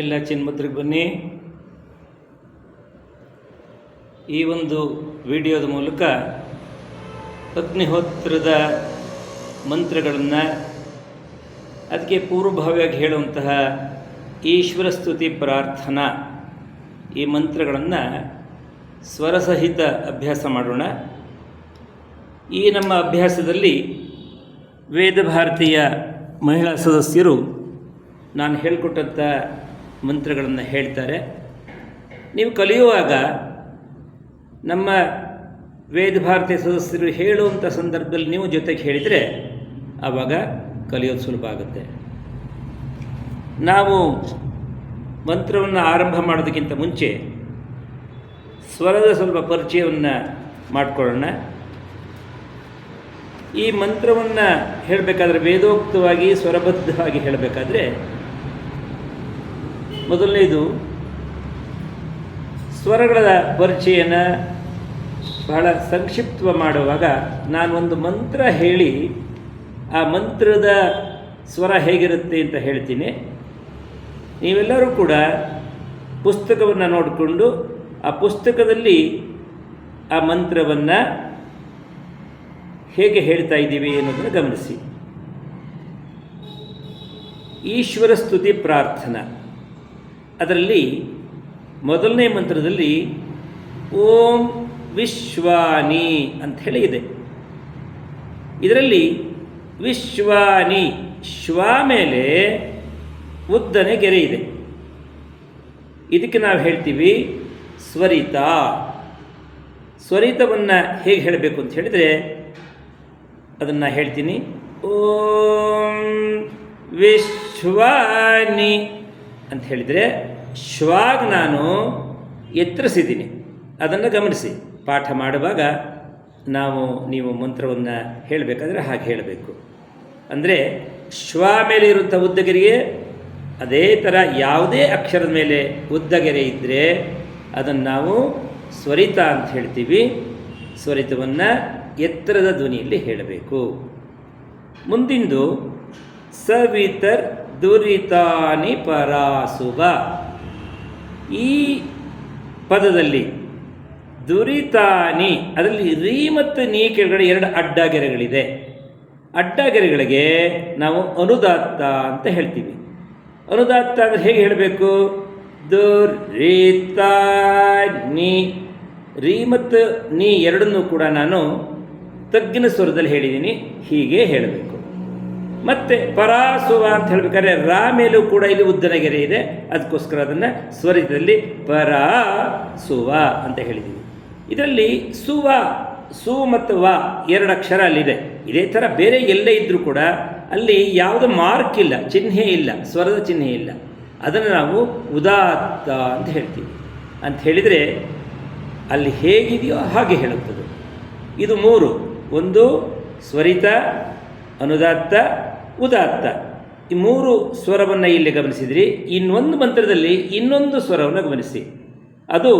ಎಲ್ಲ ಚಿನ್ಮದ್ರಿಗೆ ಬನ್ನಿ. ಈ ಒಂದು ವಿಡಿಯೋದ ಮೂಲಕ ಅಗ್ನಿಹೋತ್ರದ ಮಂತ್ರಗಳನ್ನು ಅದಕ್ಕೆ ಪೂರ್ವಭಾವಿಯಾಗಿ ಹೇಳುವಂತಹ ಈಶ್ವರ ಸ್ತುತಿ ಪ್ರಾರ್ಥನಾ ಈ ಮಂತ್ರಗಳನ್ನು ಸ್ವರಸಹಿತ ಅಭ್ಯಾಸ ಮಾಡೋಣ. ಈ ನಮ್ಮ ಅಭ್ಯಾಸದಲ್ಲಿ ವೇದ ಭಾರತೀಯ ಮಹಿಳಾ ಸದಸ್ಯರು ನಾನು ಹೇಳಿಕೊಟ್ಟಂಥ ಮಂತ್ರಗಳನ್ನು ಹೇಳ್ತಾರೆ. ನೀವು ಕಲಿಯುವಾಗ ನಮ್ಮ ವೇದ ಭಾರತೀಯ ಸದಸ್ಯರು ಹೇಳುವಂಥ ಸಂದರ್ಭದಲ್ಲಿ ನೀವು ಜೊತೆಗೆ ಹೇಳಿದರೆ ಆವಾಗ ಕಲಿಯೋದು ಸುಲಭ ಆಗುತ್ತೆ. ನಾವು ಮಂತ್ರವನ್ನು ಆರಂಭ ಮಾಡೋದಕ್ಕಿಂತ ಮುಂಚೆ ಸ್ವರದ ಸ್ವಲ್ಪ ಪರಿಚಯವನ್ನು ಮಾಡಿಕೊಳ್ಳೋಣ. ಈ ಮಂತ್ರವನ್ನು ಹೇಳಬೇಕಾದ್ರೆ ವೇದೋಕ್ತವಾಗಿ ಸ್ವರಬದ್ಧವಾಗಿ ಹೇಳಬೇಕಾದ್ರೆ ಮೊದಲನೇದು ಸ್ವರಗಳ ಪರಿಚಯನ ಬಹಳ ಸಂಕ್ಷಿಪ್ತ ಮಾಡುವಾಗ ನಾನು ಒಂದು ಮಂತ್ರ ಹೇಳಿ ಆ ಮಂತ್ರದ ಸ್ವರ ಹೇಗಿರುತ್ತೆ ಅಂತ ಹೇಳ್ತೀನಿ. ನೀವೆಲ್ಲರೂ ಕೂಡ ಪುಸ್ತಕವನ್ನು ನೋಡಿಕೊಂಡು ಆ ಪುಸ್ತಕದಲ್ಲಿ ಆ ಮಂತ್ರವನ್ನು ಹೇಗೆ ಹೇಳ್ತಾ ಇದ್ದೀವಿ ಅನ್ನೋದನ್ನು ಗಮನಿಸಿ. ಈಶ್ವರ ಸ್ತುತಿ ಪ್ರಾರ್ಥನಾ. ಅದರಲ್ಲಿ ಮೊದಲನೇ ಮಂತ್ರದಲ್ಲಿ ಓಂ ವಿಶ್ವಾನಿ ಅಂತ ಹೇಳಿ ಇದೆ. ಇದರಲ್ಲಿ ವಿಶ್ವಾನಿ, ಶ್ವ ಮೇಲೆ ಉದ್ದನೆ ಗೆರೆ ಇದೆ. ಇದಕ್ಕೆ ನಾವು ಹೇಳ್ತೀವಿ ಸ್ವರಿತ. ಸ್ವರಿತವನ್ನು ಹೇಗೆ ಹೇಳಬೇಕು ಅಂತ ಹೇಳಿದರೆ ಅದನ್ನು ಹೇಳ್ತೀನಿ. ಓಂ ವಿಶ್ವಾನಿ. ಅಂತ ಹೇಳಿದರೆ, ಶ್ವಾಗ ನಾನು ಎತ್ತರಿಸಿದ್ದೀನಿ. ಅದನ್ನು ಗಮನಿಸಿ. ಪಾಠ ಮಾಡುವಾಗ ನಾವು, ನೀವು ಮಂತ್ರವನ್ನು ಹೇಳಬೇಕಾದ್ರೆ ಹಾಗೆ ಹೇಳಬೇಕು. ಅಂದರೆ, ಶ್ವ ಮೇಲೆ ಇರುವಂಥ ಉದ್ದಗೆರೆಗೆ ಅದೇ ಥರ ಯಾವುದೇ ಅಕ್ಷರದ ಮೇಲೆ ಉದ್ದಗೆರೆ ಇದ್ದರೆ ಅದನ್ನು ನಾವು ಸ್ವರಿತ ಅಂತ ಹೇಳ್ತೀವಿ. ಸ್ವರಿತವನ್ನು ಎತ್ತರದ ಧ್ವನಿಯಲ್ಲಿ ಹೇಳಬೇಕು. ಮುಂದಿಂದು, ಸವಿತರ್ ದುರಿತಾನಿ ಪರಾಸುವ ಈ ಪದದಲ್ಲಿ ದುರಿತಾನಿ, ಅದರಲ್ಲಿ ರೀ ಮತ್ತು ನೀ ಕೆಳಗಡೆ ಎರಡು ಅಡ್ಡಗೆರೆಗಳಿದೆ. ಅಡ್ಡಗೆರೆಗಳಿಗೆ ನಾವು ಅನುದಾತ್ತ ಅಂತ ಹೇಳ್ತೀವಿ. ಅನುದಾತ್ತ ಅಂದರೆ ಹೇಗೆ ಹೇಳಬೇಕು? ದುರಿತಾನಿ. ರೀ ಮತ್ತು ನೀ ಎರಡನ್ನೂ ಕೂಡ ನಾನು ತಗ್ಗಿನ ಸ್ವರದಲ್ಲಿ ಹೇಳಿದ್ದೀನಿ. ಹೀಗೆ ಹೇಳಬೇಕು. ಮತ್ತೆ ಪರಾಸುವ ಅಂತ ಹೇಳ್ಬೇಕಾದ್ರೆ ರಾ ಮೇಲೂ ಕೂಡ ಇಲ್ಲಿ ಉದ್ದನಗೆರೆ ಇದೆ. ಅದಕ್ಕೋಸ್ಕರ ಅದನ್ನು ಸ್ವರಿತದಲ್ಲಿ ಪರಾ ಸುವ ಅಂತ ಹೇಳಿದ್ದೀವಿ ಇದರಲ್ಲಿ ಸುವ, ಸು ಮತ್ತು ವ ಎರಡು ಅಕ್ಷರ ಅಲ್ಲಿದೆ. ಇದೇ ಥರ ಬೇರೆ ಎಲ್ಲೇ ಇದ್ದರೂ ಕೂಡ ಅಲ್ಲಿ ಯಾವುದೇ ಮಾರ್ಕ್ ಇಲ್ಲ, ಚಿಹ್ನೆ ಇಲ್ಲ, ಸ್ವರದ ಚಿಹ್ನೆ ಇಲ್ಲ. ಅದನ್ನು ನಾವು ಉದಾತ್ತ ಅಂತ ಹೇಳ್ತೀವಿ. ಅಂತ ಹೇಳಿದರೆ ಅಲ್ಲಿ ಹೇಗಿದೆಯೋ ಹಾಗೆ ಹೇಳುತ್ತದೆ. ಇದು ಮೂರು. ಒಂದು, ಸ್ವರಿತ, ಅನುದಾತ್ತ ಉದಾತ್ತ. ಈ ಮೂರು ಸ್ವರವನ್ನು ಇಲ್ಲಿ ಗಮನಿಸಿದ್ರಿ. ಇನ್ನೊಂದು ಮಂತ್ರದಲ್ಲಿ ಇನ್ನೊಂದು ಸ್ವರವನ್ನು ಗಮನಿಸಿ. ಅದು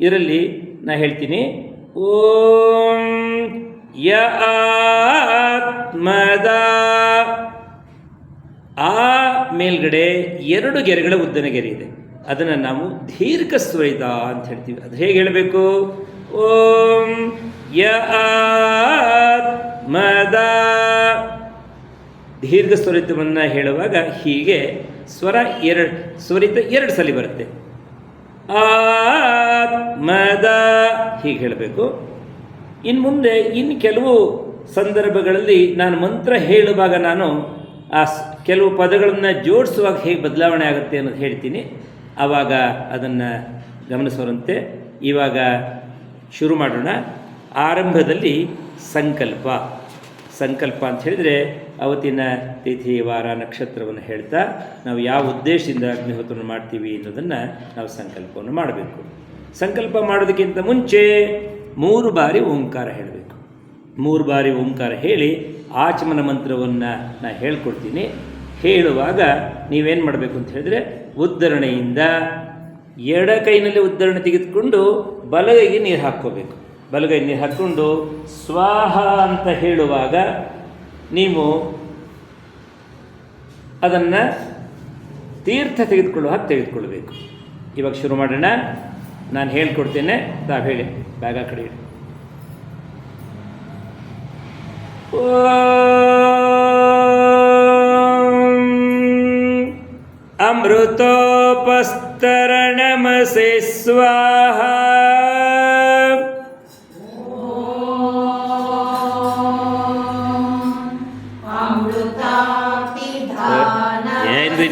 ಇದರಲ್ಲಿ ನಾ ಹೇಳ್ತೀನಿ. ಓಂ ಯ ಆತ್ಮದ ಆ ಮೇಲ್ಗಡೆ ಎರಡು ಗೆರೆಗಳ ಉದ್ದನ ಗೆರೆ ಇದೆ. ಅದನ್ನು ನಾವು ದೀರ್ಘ ಸ್ವರಿತ ಅಂತ ಹೇಳ್ತೀವಿ. ಅದು ಹೇಗೆ ಹೇಳಬೇಕು? ಓಂ ಯ ಆತ್ಮದ ದೀರ್ಘ ಸ್ವರಿತವನ್ನು ಹೇಳುವಾಗ ಹೀಗೆ ಸ್ವರ ಎರಡು, ಸ್ವರಿತ ಎರಡು ಸಲ ಬರುತ್ತೆ. ಆತ್ಮದ ಹೀಗೆ ಹೇಳಬೇಕು. ಇನ್ನು ಮುಂದೆ ಇನ್ನು ಕೆಲವು ಸಂದರ್ಭಗಳಲ್ಲಿ ನಾನು ಮಂತ್ರ ಹೇಳುವಾಗ ನಾನು ಆ ಕೆಲವು ಪದಗಳನ್ನು ಜೋಡಿಸುವಾಗ ಹೇಗೆ ಬದಲಾವಣೆ ಆಗುತ್ತೆ ಅನ್ನೋದು ಹೇಳ್ತೀನಿ. ಆವಾಗ ಅದನ್ನು ಗಮನಿಸುವಂತೆ ಇವಾಗ ಶುರು ಮಾಡೋಣ. ಆರಂಭದಲ್ಲಿ ಸಂಕಲ್ಪ. ಸಂಕಲ್ಪ ಅಂತ ಹೇಳಿದರೆ ಅವತ್ತಿನ ತಿಥಿ, ವಾರ, ನಕ್ಷತ್ರವನ್ನು ಹೇಳ್ತಾ ನಾವು ಯಾವ ಉದ್ದೇಶದಿಂದ ಅಗ್ನಿಹೋತ್ರವನ್ನು ಮಾಡ್ತೀವಿ ಅನ್ನೋದನ್ನು ನಾವು ಸಂಕಲ್ಪವನ್ನು ಮಾಡಬೇಕು. ಸಂಕಲ್ಪ ಮಾಡೋದಕ್ಕಿಂತ ಮುಂಚೆ ಮೂರು ಬಾರಿ ಓಂಕಾರ ಹೇಳಬೇಕು. ಮೂರು ಬಾರಿ ಓಂಕಾರ ಹೇಳಿ ಆಚಮನ ಮಂತ್ರವನ್ನು ನಾನು ಹೇಳ್ಕೊಡ್ತೀನಿ. ಹೇಳುವಾಗ ನೀವೇನು ಮಾಡಬೇಕು ಅಂತ ಹೇಳಿದ್ರೆ ಉದ್ಧರಣೆಯಿಂದ ಎಡ ಕೈನಲ್ಲಿ ಉದ್ಧರಣೆ ತೆಗೆದುಕೊಂಡು ಬಲಗೈಗೆ ನೀರು ಹಾಕ್ಕೋಬೇಕು. ಬಲಗೈ ನೀರು ಹಾಕ್ಕೊಂಡು ಸ್ವಾಹ ಅಂತ ಹೇಳುವಾಗ ನೀವು ಅದನ್ನು ತೀರ್ಥ ತೆಗೆದುಕೊಳ್ಳುವ ಹಾಗೆ ತೆಗೆದುಕೊಳ್ಬೇಕು ಇವಾಗ ಶುರು ಮಾಡೋಣ. ನಾನು ಹೇಳ್ಕೊಡ್ತೇನೆ. ತಾವು ಹೇಳಿ. ಬ್ಯಾಗ ಕಡೆ ಹೇಳಿ ಅಮೃತೋಪಸ್ತರಣಮಸೆ ಸ್ವಾಹ.